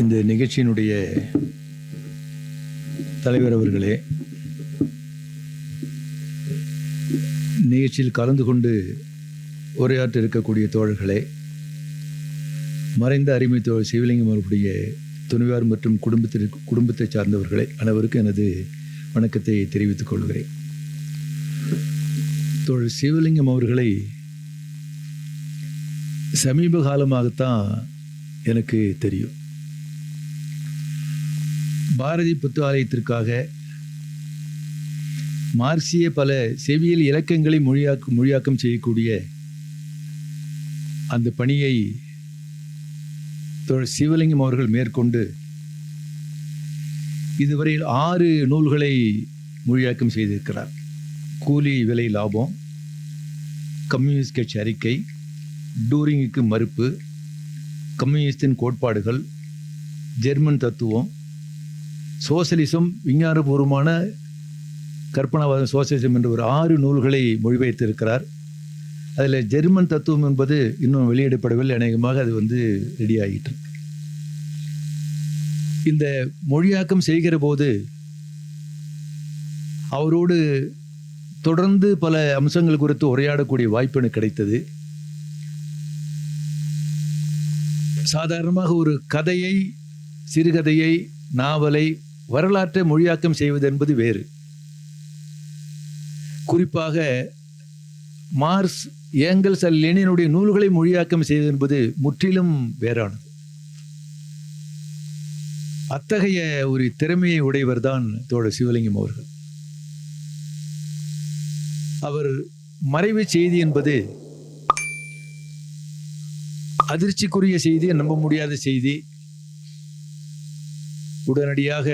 இந்த நிகழ்ச்சியினுடைய தலைவர் அவர்களே நிகழ்ச்சியில் கலந்து கொண்டு உரையாற்ற இருக்கக்கூடிய தோழர்களே மறைந்த அருமை தோழர் சிவலிங்கம் அவர்களுடைய துணிவார் மற்றும் குடும்பத்திற்கு குடும்பத்தை சார்ந்தவர்களே அனைவருக்கும் எனது வணக்கத்தை தெரிவித்துக் கொள்கிறேன். தோழர் சிவலிங்கம் அவர்களை சமீப காலமாகத்தான் எனக்கு தெரியும். பாரதி புத்து ஆலயத்திற்காக மார்க்சிய பல செவியல் இலக்கங்களை மொழியாக்க மொழியாக்கம் செய்யக்கூடிய அந்த பணியை சிவலிங்கம் அவர்கள் மேற்கொண்டு இதுவரையில் ஆறு நூல்களை மொழியாக்கம் செய்திருக்கிறார். கூலி விலை லாபம் கம்யூனிஸ்ட் கட்சி அறிக்கை டூரிங்குக்கு மறுப்பு கம்யூனிஸ்டின் கோட்பாடுகள் ஜெர்மன் தத்துவம் சோசலிசம் விஞ்ஞானபூர்வமான கற்பனாவாதம் சோசலிசம் என்ற ஒரு ஆறு நூல்களை மொழிபெயர்த்திருக்கிறார். அதில் ஜெர்மன் தத்துவம் என்பது இன்னும் வெளியிடப்படவில்லை. அநேகமாக அது வந்து ரெடி ஆகிட்டு இந்த மொழியாக்கம் செய்கிற போது அவரோடு தொடர்ந்து பல அம்சங்கள் குறித்து உரையாடக்கூடிய வாய்ப்பு எனக்கு கிடைத்தது. சாதாரணமாக ஒரு கதையை சிறுகதையை நாவலை வரலாற்றை மொழியாக்கம் செய்வது என்பது வேறு. குறிப்பாக மார்ஸ் ஏங்கல்ஸ் அல் லெனினுடைய நூல்களை மொழியாக்கம் செய்வது என்பது முற்றிலும் வேறானது. அத்தகைய ஒரு திறமையை உடையவர் தான் தோழர் சிவலிங்கம் அவர்கள். அவர் மறைவு செய்தி என்பது அதிர்ச்சிக்குரிய செய்தி நம்ப முடியாத செய்தி உடனடியாக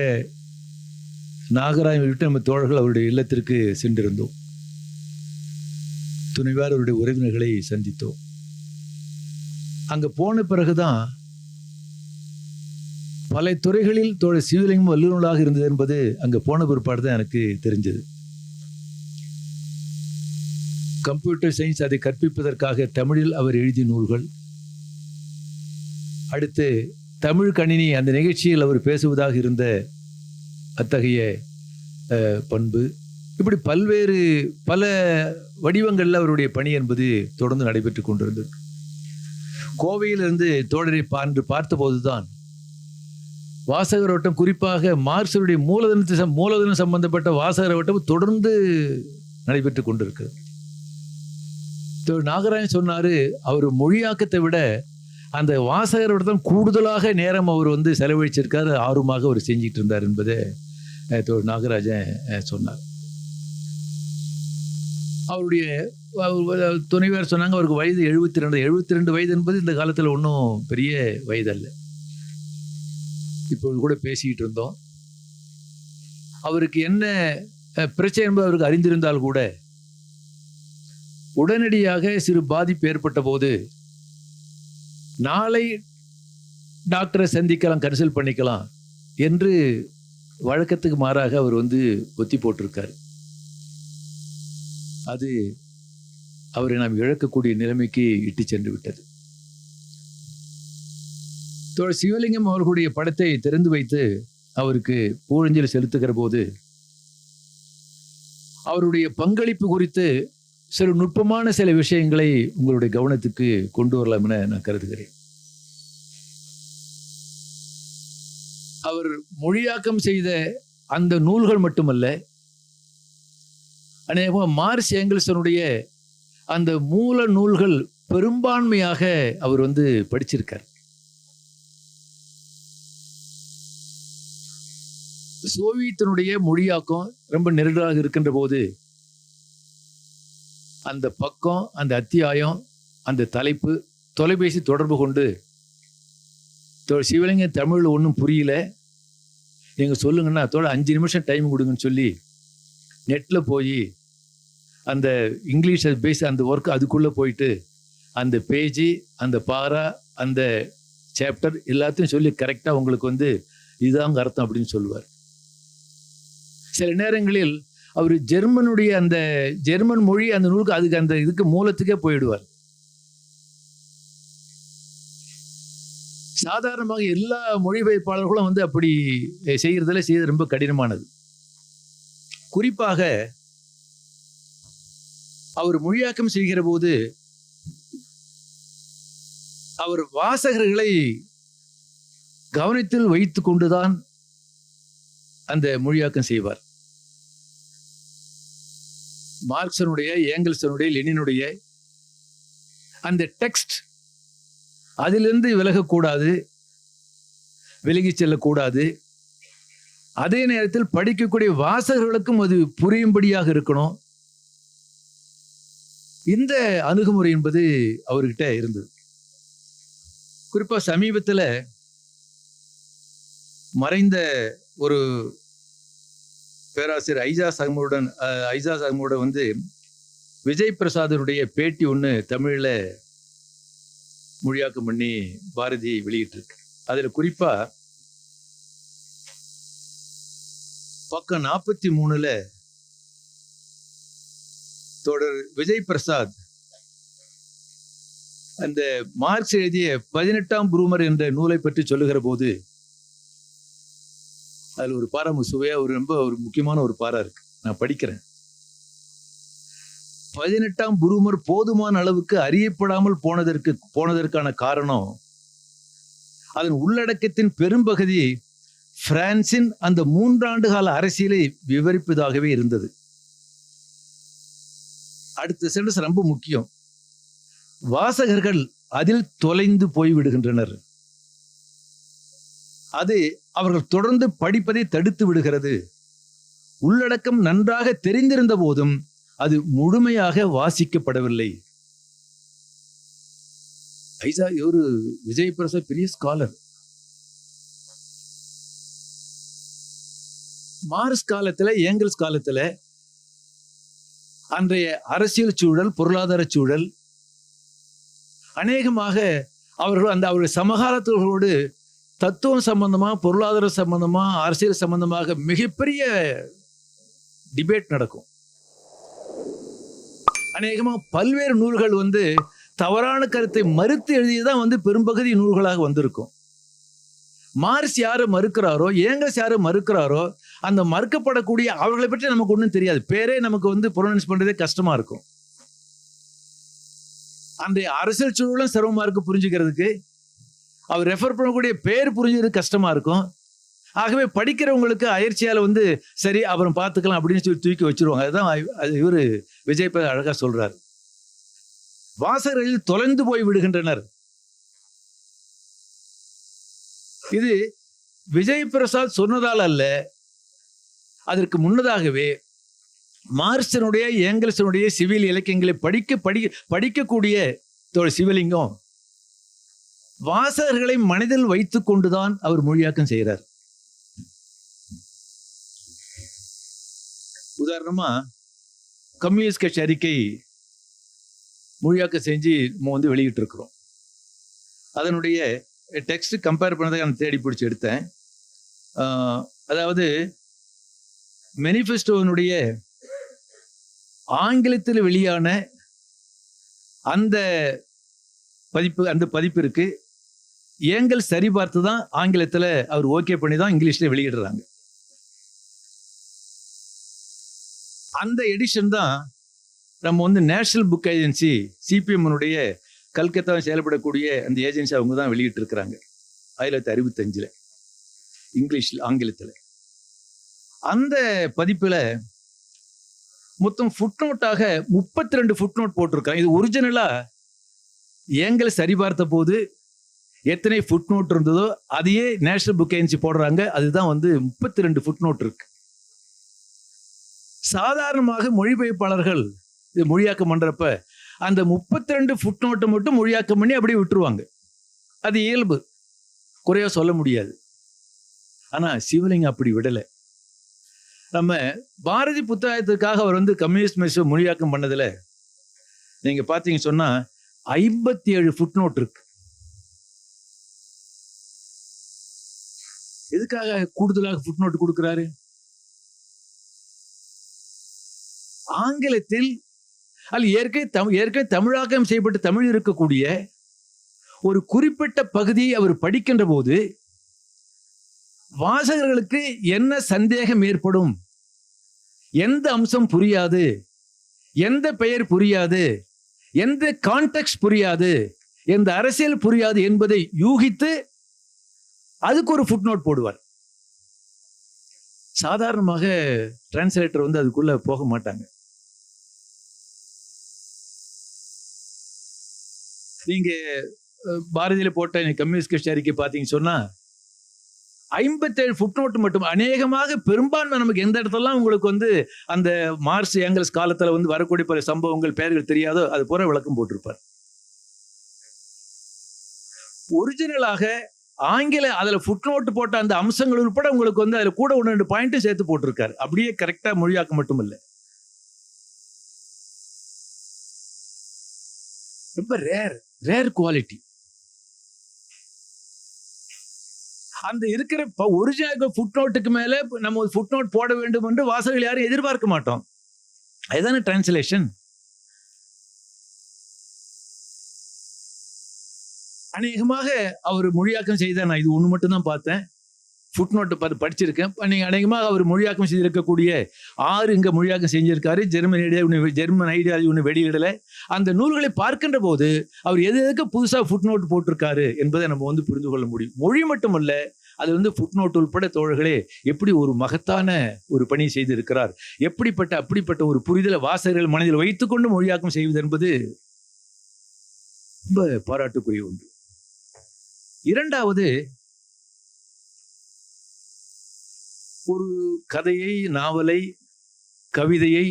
நாகராயம் விட்டு நம்ம தோழர்கள் அவருடைய இல்லத்திற்கு சென்றிருந்தோம். துணைவார் அவருடைய உறவினர்களை சந்தித்தோம். அங்கே போன பிறகுதான் பல துறைகளில் தோழர் சிவலிங்கம் வல்லுநர்களாக இருந்தது என்பது அங்கே போன பிற்பாடு தான் எனக்கு தெரிஞ்சது. கம்ப்யூட்டர் சயின்ஸ் அதை கற்பிப்பதற்காக தமிழில் அவர் எழுதிய நூல்கள். அடுத்து தமிழ் கணினி அந்த நிகழ்ச்சியில் அவர் பேசுவதாக இருந்த அத்தகைய பண்பு. இப்படி பல்வேறு பல வடிவங்களில் அவருடைய பணி என்பது தொடர்ந்து நடைபெற்று கொண்டிருந்தது. கோவையிலிருந்து தோழரை பார்த்து பார்த்தபோதுதான் வாசகர் வட்டம் குறிப்பாக மார்க்சருடைய மூலதனத்தை மூலதனம் சம்பந்தப்பட்ட வாசகர் வட்டம் தொடர்ந்து நடைபெற்று கொண்டிருக்கிறது. நாகராஜன் சொன்னார் அவர் மொழியாக்கத்தை விட அந்த வாசகரிடம் கூடுதலாக நேரம் அவர் வந்து செலவழிச்சிருக்காரு ஆர்வமாக அவர் செஞ்சுட்டு இருந்தார் என்பதை தோழர் நாகராஜன் சொன்னார். அவருடைய அவர் துணைவர் சொன்னாங்க அவருக்கு வயது எழுபத்தி ரெண்டு எழுபத்தி ரெண்டு வயது என்பது இந்த காலத்தில் ஒன்றும் பெரிய வயது அல்ல இப்பொழுது கூட பேசிக்கிட்டு இருந்தோம் அவருக்கு என்ன பிரச்சனை என்பது அவருக்கு அறிந்திருந்தால் கூட உடனடியாக சிறு பாதிப்பு ஏற்பட்ட போது நாளை டாக்டரை சந்திக்கலாம் கன்சல்ட் பண்ணிக்கலாம் என்று வழக்கத்துக்கு மாறாக அவர் வந்து ஒத்தி போட்டிருக்கார். அது அவரை நாம் இழக்கக்கூடிய நிலைமைக்கு இட்டு சென்று விட்டது. தோழர் சிவலிங்கம் அவர்களுடைய படத்தை திறந்து வைத்து அவருக்கு பூழஞ்சல் செலுத்துகிற போது அவருடைய பங்களிப்பு குறித்து சில நுட்பமான சில விஷயங்களை உங்களுடைய கவனத்துக்கு கொண்டு வரலாம் என நான் கருதுகிறேன். அவர் மொழியாக்கம் செய்த அந்த நூல்கள் மட்டுமல்ல அநேகமாக மார்ஸ் ஏங்கல்சனுடைய அந்த மூல நூல்கள் பெரும்பான்மையாக அவர் வந்து படிச்சிருக்கார். சோவியத்தினுடைய மொழியாக்கம் ரொம்ப நெருடலாக இருக்கின்ற போது அந்த பக்கம் அந்த அத்தியாயம் அந்த தலைப்பு தொலைபேசி தொடர்பு கொண்டு தோழர் சிவலிங்க தமிழில் ஒன்றும் புரியல. நீங்கள் சொல்லுங்கன்னா அதோட அஞ்சு நிமிஷம் டைம் கொடுங்கன்னு சொல்லி நெட்டில் போய் அந்த இங்கிலீஷ் பேஸ் அந்த ஒர்க் அதுக்குள்ளே போயிட்டு அந்த பேஜி அந்த பாரா அந்த சாப்டர் எல்லாத்தையும் சொல்லி கரெக்டாக உங்களுக்கு வந்து இதுதாங்க அர்த்தம் அப்படின்னு சொல்லுவார். சில நேரங்களில் அவர் ஜெர்மனுடைய அந்த ஜெர்மன் மொழி அந்த நூலுக்கு அதுக்கு அந்த இதுக்கு மூலத்துக்கே போயிடுவார். சாதாரணமாக எல்லா மொழிபெயர்ப்பாளர்களும் வந்து அப்படி செய்கிறதுல செய்யறது ரொம்ப கடினமானது. குறிப்பாக அவர் மொழியாக்கம் செய்கிற போது அவர் வாசகர்களை கவனத்தில் வைத்து கொண்டுதான் அந்த மொழியாக்கம் செய்வார். மார்க்சனுடைய ஏங்கல்சனுடைய லெனினுடைய அந்த டெக்ஸ்ட் அதிலிருந்து விலகக்கூடாது விலகி செல்லக்கூடாது. அதே நேரத்தில் படிக்கக்கூடிய வாசகர்களுக்கும் அது புரியும்படியாக இருக்கணும். இந்த அணுகுமுறை என்பது அவர்கிட்ட இருந்தது. குறிப்பாக சமீபத்தில் மறைந்த ஒரு பேராசிரியர் ஐஜாஸ் அகமுடன் அஹ், ஐஜாஸ் அகமோட வந்து விஜய் பிரசாதனுடைய பேட்டி ஒன்று தமிழில் மொழியாக்கம் பண்ணி பாரதி வெளியிட்டிருக்கு. அதில் குறிப்பா பக்கம் நாற்பத்தி மூணுல தொடர் விஜய் பிரசாத் அந்த மார்க்ஸ் எழுதிய பதினெட்டாம் புரூமர் என்ற நூலை பற்றி சொல்லுகிற போது அதில் ஒரு பாரம் சுவையாக ஒரு ரொம்ப ஒரு முக்கியமான ஒரு பாரா இருக்கு. நான் படிக்கிறேன். பதினெட்டாம் குருமர் போதுமான அளவுக்கு அறியப்படாமல் போனதற்கு போனதற்கான காரணம் அதன் உள்ளடக்கத்தின் பெரும்பகுதி பிரான்சின் அந்த மூன்றாண்டு கால அரசியலை விவரிப்பதாகவே இருந்தது. அடுத்த சென்டஸ் ரொம்ப முக்கியம். வாசகர்கள் அதில் தொலைந்து போய்விடுகின்றனர். அது அவர்கள் தொடர்ந்து படிப்பதை தடுத்து விடுகிறது. உள்ளடக்கம் நன்றாக தெரிந்திருந்த போதும் அது முழுமையாக வாசிக்கப்படவில்லை. ஐசா ஒரு விஜய் பிரசாத் பெரிய ஸ்காலர் மார்ஸ் காலத்துல ஏங்கல்ஸ் காலத்துல அன்றைய அரசியல் சூழல் பொருளாதார சூழல் அநேகமாக அவர்கள் அந்த அவருடைய சமகாலத்தோடு தத்துவம் சம்பந்தமாக பொருளாதார சம்பந்தமாக அரசியல் சம்பந்தமாக மிகப்பெரிய டிபேட் நடக்கும். அநேகமாக பல்வேறு நூல்கள் வந்து தவறான கருத்தை மறுத்து எழுதியதான் வந்து பெரும்பகுதி நூல்களாக வந்திருக்கும். மார்ஸ் யாரு மறுக்கிறாரோ ஏங்கஸ் யாரு மறுக்கிறாரோ அந்த மறுக்கப்படக்கூடிய அவர்களை பற்றி நமக்கு ஒன்றும் தெரியாது. பேரே நமக்கு வந்து புரோனன்ஸ் பண்ணுறதே கஷ்டமா இருக்கும். அந்த அரசியல் சூழலும் சிரமமா இருக்கு புரிஞ்சுக்கிறதுக்கு. அவர் ரெஃபர் பண்ணக்கூடிய பேர் புரிஞ்சது கஷ்டமா இருக்கும். ஆகவே படிக்கிறவங்களுக்கு அயற்சியால் வந்து சரி அப்புறம் பார்த்துக்கலாம் அப்படின்னு சொல்லி தூக்கி வச்சிருவாங்க. அதுதான் அது இவரு விஜய் பேர் அழகா சொல்றாரு. வாசகர்கள் தொலைந்து போய் விடுகின்றனர். இது விஜய் பிரசாத் சொன்னதால் அல்ல அதற்கு முன்னதாகவே மார்சனுடைய ஏங்கல்சனுடைய சிவில் இலக்கியங்களை படிக்க படி படிக்கக்கூடிய தோழர் சிவலிங்கம் வாசகர்களை மனதில் வைத்துக் கொண்டுதான் அவர் மொழியாக்கம் செய்கிறார். உதாரணமா கம்யூனிஸ்ட் கட்சி அறிக்கை மொழியாக்கம் செஞ்சு நம்ம வந்து வெளியிட்டு இருக்கிறோம் அதனுடைய டெக்ஸ்ட் கம்பேர் பண்ணதை நான் தேடி பிடிச்சி எடுத்தேன். அதாவது மெனிஃபெஸ்டோனுடைய ஆங்கிலத்தில் வெளியான அந்த பதிப்பு அந்த பதிப்பிற்கு ஏங்கல் சரிபார்த்து தான் ஆங்கிலத்தில் அவர் ஓகே பண்ணி தான் இங்கிலீஷ்ல வெளியிடுறாங்க. அந்த எடிஷன் தான் நம்ம வந்து நேஷனல் புக் ஏஜென்சி சிபிஎம்னுடைய கல்கத்தாவில் செயல்படக்கூடிய அந்த ஏஜென்சி அவங்க தான் வெளியிட்டிருக்கிறாங்க. ஆயிரத்தி தொள்ளாயிரத்தி அறுபத்தஞ்சில் இங்கிலீஷில் ஆங்கிலத்தில். அந்த பதிப்பில் மொத்தம் ஃபுட்நோட்டாக முப்பத்தி ரெண்டு ஃபுட்நோட் போட்டிருக்காங்க. இது ஒரிஜினலாக ஏங்கலை சரிபார்த்த போது எத்தனை ஃபுட் நோட் இருந்ததோ அதையே நேஷனல் புக் ஏஜென்சி போடுறாங்க. அதுதான் வந்து முப்பத்தி ரெண்டு ஃபுட் நோட் இருக்கு. சாதாரணமாக மொழிபெயர்ப்பாளர்கள் இது மொழியாக்கம் பண்ணுறப்ப அந்த முப்பத்தி ரெண்டு ஃபுட்நோட்டை மட்டும் மொழியாக்கம் பண்ணி அப்படியே விட்டுருவாங்க. அது இயல்பு. குறையாக சொல்ல முடியாது. ஆனால் சிவலிங்கம் அப்படி விடலை. நம்ம பாரதி புத்தகத்துக்காக அவர் வந்து கம்யூனிஸ்ட் மெசேஜ் மொழியாக்கம் பண்ணதில் நீங்கள் பார்த்தீங்க சொன்னால் ஐம்பத்தி ஏழு ஃபுட் நோட் இருக்குது எதுக்காக கூடுதலாக ஃபுட் நோட் கொடுக்கிறாரு? ஆங்கிலத்தில் அல்ல ஏற்கனவே தமிழ் ஏற்கனவே தமிழாக்கம் செய்யப்பட்டு தமிழ் இருக்கக்கூடிய ஒரு குறிப்பிட்ட பகுதியை அவர் படிக்கின்ற போது வாசகர்களுக்கு என்ன சந்தேகம் ஏற்படும்? எந்த அம்சம் புரியாது? எந்த பெயர் புரியாது? எந்த கான்டெக்ட் புரியாது? எந்த அரசியல் புரியாது என்பதை யூகித்து அதுக்கு ஒரு ஃபுட் நோட் போடுவார். சாதாரணமாக டிரான்ஸ்லேட்டர் வந்து அதுக்குள்ள போக மாட்டாங்க. நீங்க பாரதியில் பாரதியில போட்ட கம்யூனிஸ்ட் கட்சி அறிக்கை பார்த்தீங்கன்னு சொன்னா ஐம்பத்தேழு ஃபுட் நோட் மட்டும் அநேகமாக பெரும்பான்மை நமக்கு எந்த இடத்துலலாம் உங்களுக்கு வந்து அந்த மார்ஸ் ஏங்கல்ஸ் காலத்தில் வந்து வரக்கூடிய பல சம்பவங்கள் பெயர்கள் தெரியாதோ அது பூரா விளக்கம் போட்டிருப்பார். ஒரிஜினலாக ஆங்கில அதுல ஃபுட்நோட் போட்ட அந்த அம்சங்கள் உட்பட உங்களுக்கு வந்து அதுல கூட ஒன்று ரெண்டு பாயிண்ட்டும் சேர்த்து போட்டிருக்காரு. அப்படியே கரெக்டா மொழியாக்க மட்டும் இல்லை ரொம்ப ரேர் ரேர் குவாலிட்டி அந்த இருக்கிற இப்போ ஒரிஜினல் ஃபுட் நோட்டுக்கு மேலே நம்ம ஃபுட் நோட் போட வேண்டும் என்று வாசகர்கள் யாரும் எதிர்பார்க்க மாட்டோம். அதுதானே டிரான்ஸ்லேஷன் அநேகமாக அவர் மொழியாக்கம் செய்த நான் இது ஒன்று மட்டும்தான் பார்த்தேன். ஃபுட் நோட்டு பார்த்து படிச்சிருக்கேன் நீங்கள் அநேகமாக அவர் மொழியாக்கம் செய்திருக்கக்கூடிய ஆறு இங்கே மொழியாக்கம் செஞ்சிருக்காரு. ஜெர்மன் ஐடியா ஒன்று ஜெர்மன் ஐடியா ஒன்று வெளியிடலை. அந்த நூல்களை பார்க்கின்ற போது அவர் எது எதுக்கு புதுசாக ஃபுட் நோட் போட்டிருக்காரு என்பதை நம்ம வந்து புரிந்து கொள்ள முடியும். மொழி மட்டுமல்ல அது வந்து ஃபுட் நோட் உட்பட தோழர்களே எப்படி ஒரு மகத்தான ஒரு பணி செய்திருக்கிறார்? எப்படிப்பட்ட அப்படிப்பட்ட ஒரு புரிதலை வாசகர்கள் மனதில் வைத்துக்கொண்டு மொழியாக்கம் செய்வது என்பது ரொம்ப பாராட்டுக்குரிய ஒன்று. இரண்டாவது ஒரு கதையை நாவலை கவிதையை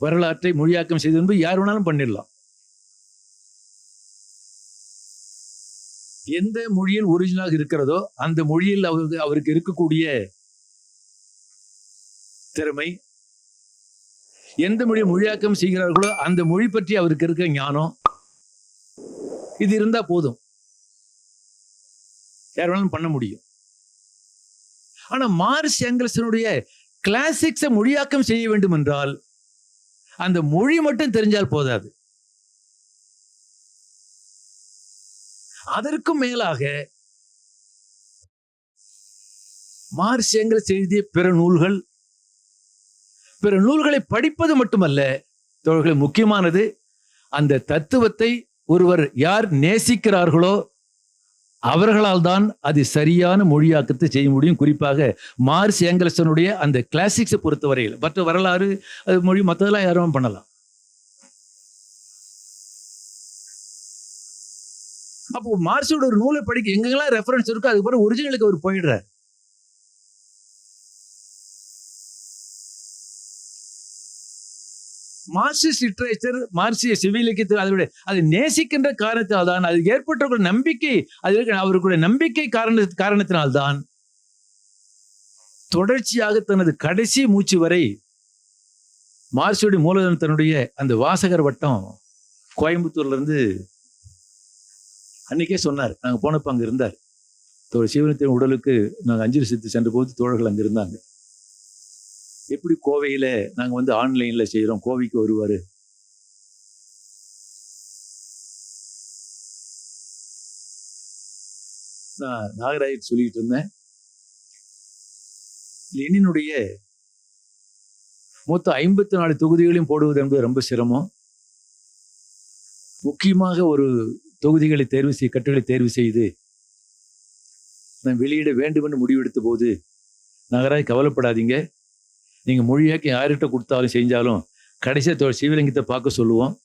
வரலாற்றை மொழியாக்கம் செய்து என்பது யார் வேணாலும் பண்ணிடலாம். எந்த மொழியில் ஒரிஜினலாக இருக்கிறதோ அந்த மொழியில் அவருக்கு அவருக்கு இருக்கக்கூடிய திறமை எந்த மொழியை மொழியாக்கம் செய்கிறார்களோ அந்த மொழி பற்றி அவருக்கு இருக்க ஞானம் இது இருந்தா போதும். யார் வேணாலும் பண்ண முடியும். ஆனா மார்ஸ் ஏங்கல்சனுடைய கிளாசிக்ஸை மொழியாக்கம் செய்ய வேண்டும் என்றால் அந்த மொழி மட்டும் தெரிஞ்சால் போதாது. அதற்கும் மேலாக மார்ஸ் ஏங்கல்ஸ் எழுதிய பிற நூல்கள் பிற நூல்களை படிப்பது மட்டுமல்ல தோழர்களே முக்கியமானது அந்த தத்துவத்தை ஒருவர் யார் நேசிக்கிறார்களோ அவர்களால் தான் அது சரியான மொழியாக்கத்தை செய்ய முடியும். குறிப்பாக மார்ஸ் ஏங்கல்சனுடைய அந்த கிளாசிக்ஸை பொறுத்தவரையில். மற்ற வரலாறு அது மொழி மற்றதெல்லாம் யாரும் பண்ணலாம். அப்போ மார்ஸோட ஒரு நூலை படிக்க எங்கெல்லாம் ரெஃபரன்ஸ் இருக்கோ அதுக்கப்புறம் ஒரிஜினலுக்கு அவர் போயிடுறார். மார்க்சிஸ்ட் லிட்ரேச்சர் மார்க்சிய சிவிலிக்கத்தில் அதனுடைய அதை நேசிக்கின்ற காரணத்தால் தான் அது ஏற்பட்ட நம்பிக்கை அது அவர்களுடைய நம்பிக்கை காரண காரணத்தினால்தான் தொடர்ச்சியாக தனது கடைசி மூச்சு வரை மார்க்சியுடைய மூலதனத்தினுடைய அந்த வாசகர் வட்டம் கோயம்புத்தூர்ல இருந்து அன்னைக்கே சொன்னார். நாங்கள் போனப்போ அங்க இருந்தார். தோழர் சிவனத்தின் உடலுக்கு நாங்கள் அஞ்சலி சித்து சென்ற போது தோழர்கள் அங்க இருந்தாங்க. எப்படி கோவையில் நாங்கள் வந்து ஆன்லைனில் செய்கிறோம் கோவைக்கு வருவார். நான் நாகராஜ் சொல்லிட்டு இருந்தேன். லெனினுடைய மொத்தம் ஐம்பத்தி நாலு தொகுதிகளையும் போடுவது என்பது ரொம்ப சிரமம். முக்கியமாக ஒரு தொகுதிகளை தேர்வு செய்ய கட்டுகளை தேர்வு செய்து நான் வெளியிட வேண்டும் என்று முடிவெடுத்த போது நகராய் கவலைப்படாதீங்க. நீங்கள் மொழியாக்கி யார்கிட்ட கொடுத்தாலும் செஞ்சாலும் கடைசியாக தோழர் சிவலிங்கத்தை பார்க்க சொல்லுவோம்.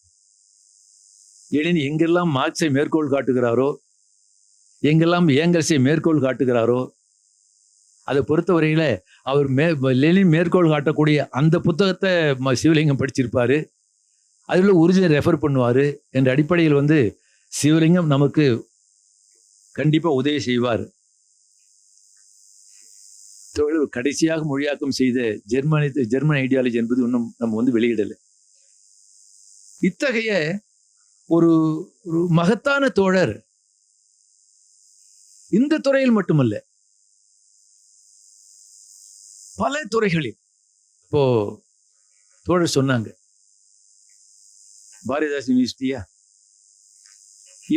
எழினி எங்கெல்லாம் மார்க்ஸை மேற்கோள் காட்டுகிறாரோ எங்கெல்லாம் ஏங்கல்ஸை மேற்கோள் காட்டுகிறாரோ அதை பொறுத்தவரையில் அவர் மே லெனின் மேற்கோள் காட்டக்கூடிய அந்த புத்தகத்தை ம- சிவலிங்கம் படிச்சிருப்பார். அதில் ஒரிஜினல் ரெஃபர் பண்ணுவார். என்ற அடிப்படையில் வந்து சிவலிங்கம் நமக்கு கண்டிப்பாக உதவி செய்வார். கடைசியாக மொழியாக்கம் செய்த ஜெர்மனி ஜெர்மன் ஐடியாலஜி என்பது இன்னும் நம்ம வந்து வெளியிடலை. இத்தகைய ஒரு ஒரு மகத்தான தோழர் இந்த துறையில் மட்டுமல்ல பல துறைகளில். இப்போ தோழர் சொன்னாங்க பாரதிதாசன் யூனிவர்சிட்டியா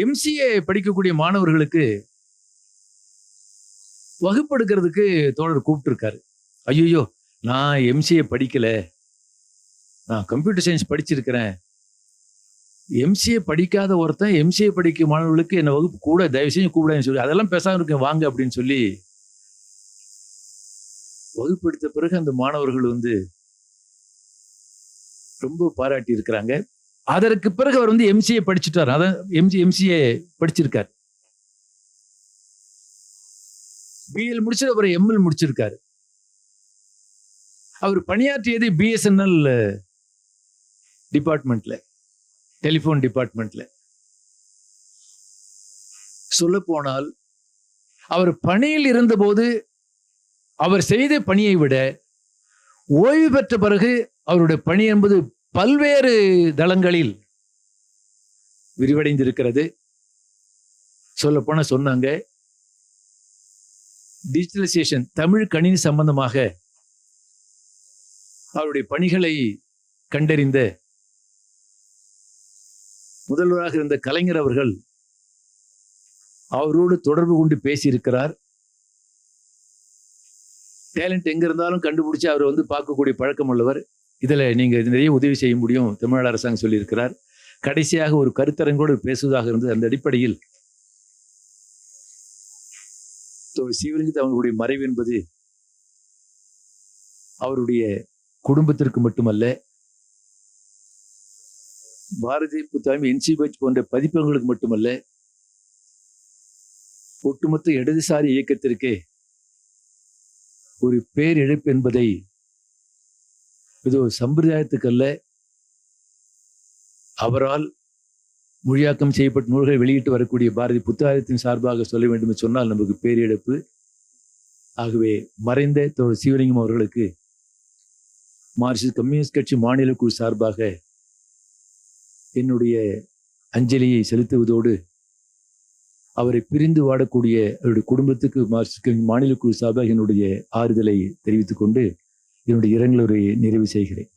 எம்சிஏ படிக்கக்கூடிய மாணவர்களுக்கு வகுப்பெடுக்கிறதுக்கு தோழர் கூப்பிட்டுருக்காரு. ஐயோ நான் எம்சிஏ படிக்கல. நான் கம்ப்யூட்டர் சயின்ஸ் படிச்சிருக்கிறேன். எம்சிஏ படிக்காத ஒருத்தன் எம்சிஏ படிக்க மாணவர்களுக்கு என்னை வகுப்பு கூட தயவு செஞ்சு கூப்பிடான்னு சொல்லி அதெல்லாம் பேசாமல் இருக்கேன் வாங்க அப்படின்னு சொல்லி வகுப்பு எடுத்த பிறகு அந்த மாணவர்கள் வந்து ரொம்ப பாராட்டி இருக்கிறாங்க அதற்கு பிறகு அவர் வந்து எம்சிஏ படிச்சுட்டார். அதான் எம்சி எம்சிஏ படிச்சிருக்கார். பிஎல் முடிச்சு அப்புறம் எம்எல் முடிச்சிருக்காரு. அவர் பணியாற்றியது பிஎஸ்என்எல் டிபார்ட்மெண்ட்ல டெலிஃபோன் டிபார்ட்மெண்ட்ல சொல்ல போனால் அவர் பணியில் இருந்தபோது அவர் செய்த பணியை விட ஓய்வு பெற்ற பிறகு அவருடைய பணி என்பது பல்வேறு தளங்களில் விரிவடைந்திருக்கிறது. சொல்ல போன சொன்னாங்க டிஜிட்டலைசேஷன் தமிழ் கணினி சம்பந்தமாக அவருடைய பணிகளை கண்டறிந்த முதல்வராக இருந்த கலைஞர் அவர்கள் அவரோடு தொடர்பு கொண்டு பேசியிருக்கிறார். டேலண்ட் எங்க இருந்தாலும் கண்டுபிடிச்சு அவர் வந்து பார்க்கக்கூடிய பழக்கம் உள்ளவர். இதில் நீங்க நிறைய உதவி செய்ய முடியும் தமிழ்நாடு அரசாங்கம் சொல்லியிருக்கிறார். கடைசியாக ஒரு கருத்தரங்கோடு பேசுவதாக இருந்தது. அந்த அடிப்படையில் தோழர் சிவலிங்கத்தை அவங்களுடைய மறைவு என்பது அவருடைய குடும்பத்திற்கு மட்டுமல்ல பாரதி புத்தாமி என்சிபெச் போன்ற பதிப்பகங்களுக்கு மட்டுமல்ல ஒட்டுமொத்த இடதுசாரி இயக்கத்திற்கு ஒரு பேரிழப்பு என்பதை இது ஒரு சம்பிரதாயத்துக்கல்ல அவரால் மொழியாக்கம் செய்யப்பட்ட நூல்களை வெளியிட்டு வரக்கூடிய பாரதி புத்தகத்தின் சார்பாக சொல்ல வேண்டும் என்று சொன்னால் நமக்கு பேரிழப்பு ஆகவே மறைந்த தோழர் சிவலிங்கம் அவர்களுக்கு மார்க்சிஸ்ட் கம்யூனிஸ்ட் கட்சி மாநில குழு சார்பாக என்னுடைய அஞ்சலியை செலுத்துவதோடு அவரை பிரிந்து வாடக்கூடிய அவருடைய குடும்பத்துக்கு மார்க்சிஸ்ட் மாநில குழு சார்பாக என்னுடைய ஆறுதலை தெரிவித்துக்கொண்டு என்னுடைய இரங்கலுரையை நிறைவு செய்கிறேன்.